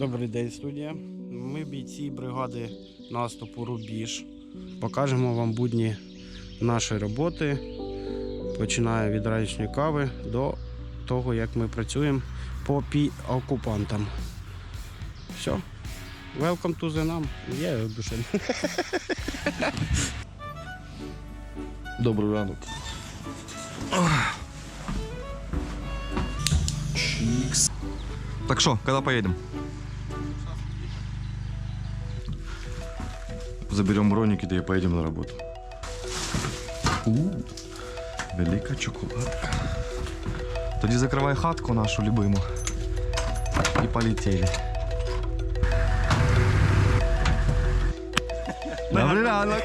Добрий день, студія. Ми бійці бригади наступу Рубіж. Покажемо вам будні нашої роботи. Починає від ранішньої кави до того, як ми працюємо по пі окупантам. Все. Welcome to the NAM. Я душе. Добрий ранок. Так что, когда поедем? Заберем броники, да и поедем на работу. У, велика чоколадка. Тоді закривай хатку нашу любиму. І полетели. Добрий ранок.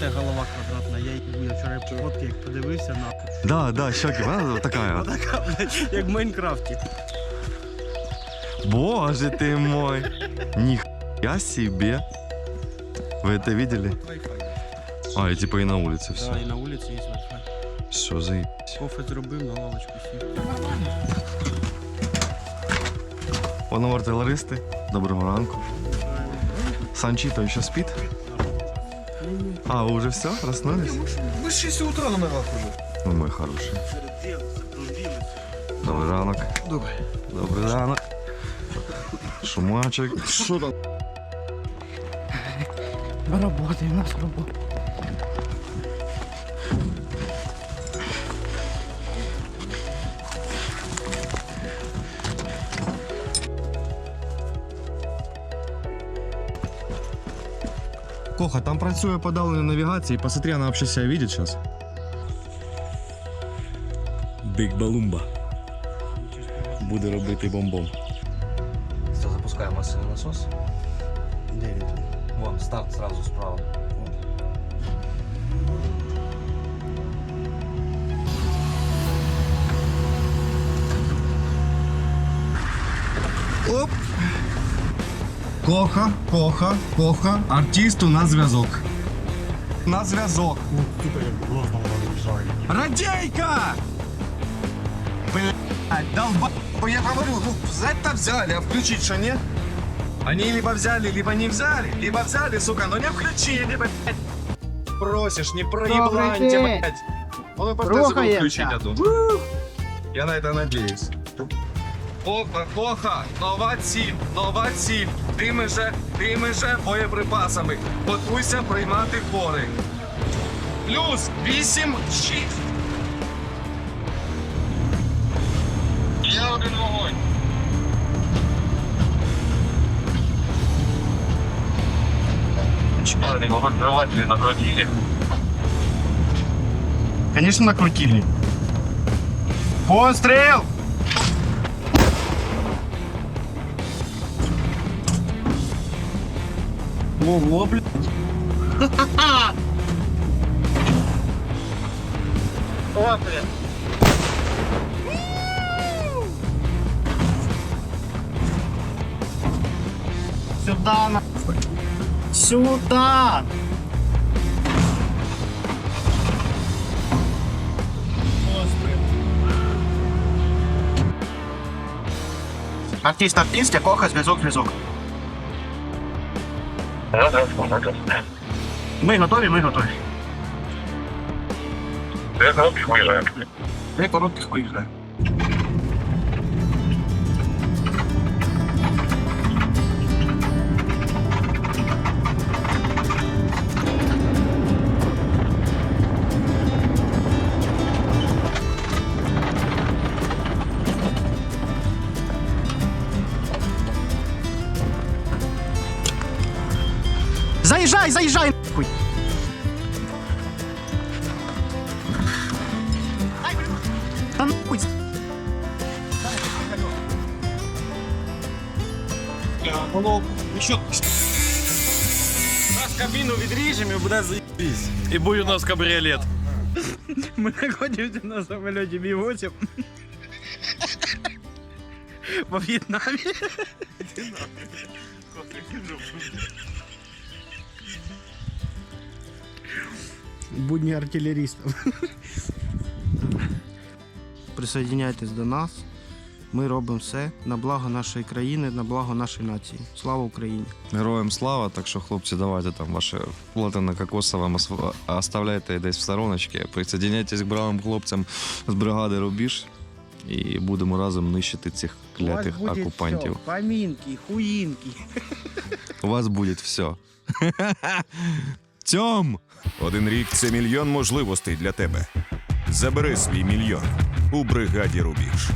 Це голова квадратна. Я її вчора фотки, як подивився на Да, да, щеки, вона така. от. така, блядь, як в Майнкрафті. Боже ты мой. Нихуя себе. Вы это видели? А, и типа и на улице все. Да, і на вулиці є Wi-Fi. Що за Кофе зробив, на лавочку сів. Панове артилеристи, доброго ранку. Санчито ще спит? А, вы уже все? Проснулись? Мы с 6 утра на ногах уже. Ну, мой хороший. Добрий ранок. Добрый. Добрий ранок. Шумачик. Что там? Роботи, у нас робота. Коха, там працює подавлення навігації. Посмотри, вона взагалі себе видить зараз. Биг Балумба. Буде робити бомбом. Все, запускаем масляный насос. Старт сразу справа. Оп! Коха, коха, коха. Артисту на зв'язок. На зв'язок. Радейка! Блядь, долба... Я говорю, ну взять-то взяли, а включить что нет? Они либо взяли, либо не взяли, либо взяли, сука, но не включили, блядь. Просишь, не проебланьте, блядь. Он и Рухаемся. включить одну. Я на это надеюсь. Коха, коха, нова ціль, нова ціль. Тими же, тими же боєприпасами. Готуйся приймати хори. Плюс 8, 6. Вогонь тривателі накрутили. Конечно, накрутили. Постріл! Ого, блядь. О, блядь. Сюда, нахуй. Сюда! Артист, артист, я коха, зв'язок, зв'язок. Да, да, да, да. Ми готові, ми готові. Це короткий виїжджає. Три коротких виїжджає. Заїжджай, заїжджай! нахуй! Та нахуй! Воно що. Нас кабіну відріжемо і буде заїбісь. І буде у нас кабріолет. Мы находимся на самолете Ми-8 во Вьетнаме. Будни артиллеристов. Присоединяйтесь до нас. Ми робимо все на благо нашої країни, на благо нашої нації. Слава Україні! Героям слава, так що, хлопці, давайте там ваше платино кокосове масло оставляйте десь в стороночці. Присоединяйтесь к бравим хлопцям з бригади Рубіж і будемо разом нищити цих клятих окупантів. Помінки, хуїнки. У вас буде все. Тьом! Один рік це мільйон можливостей для тебе. Забери свій мільйон у бригаді Рубіж.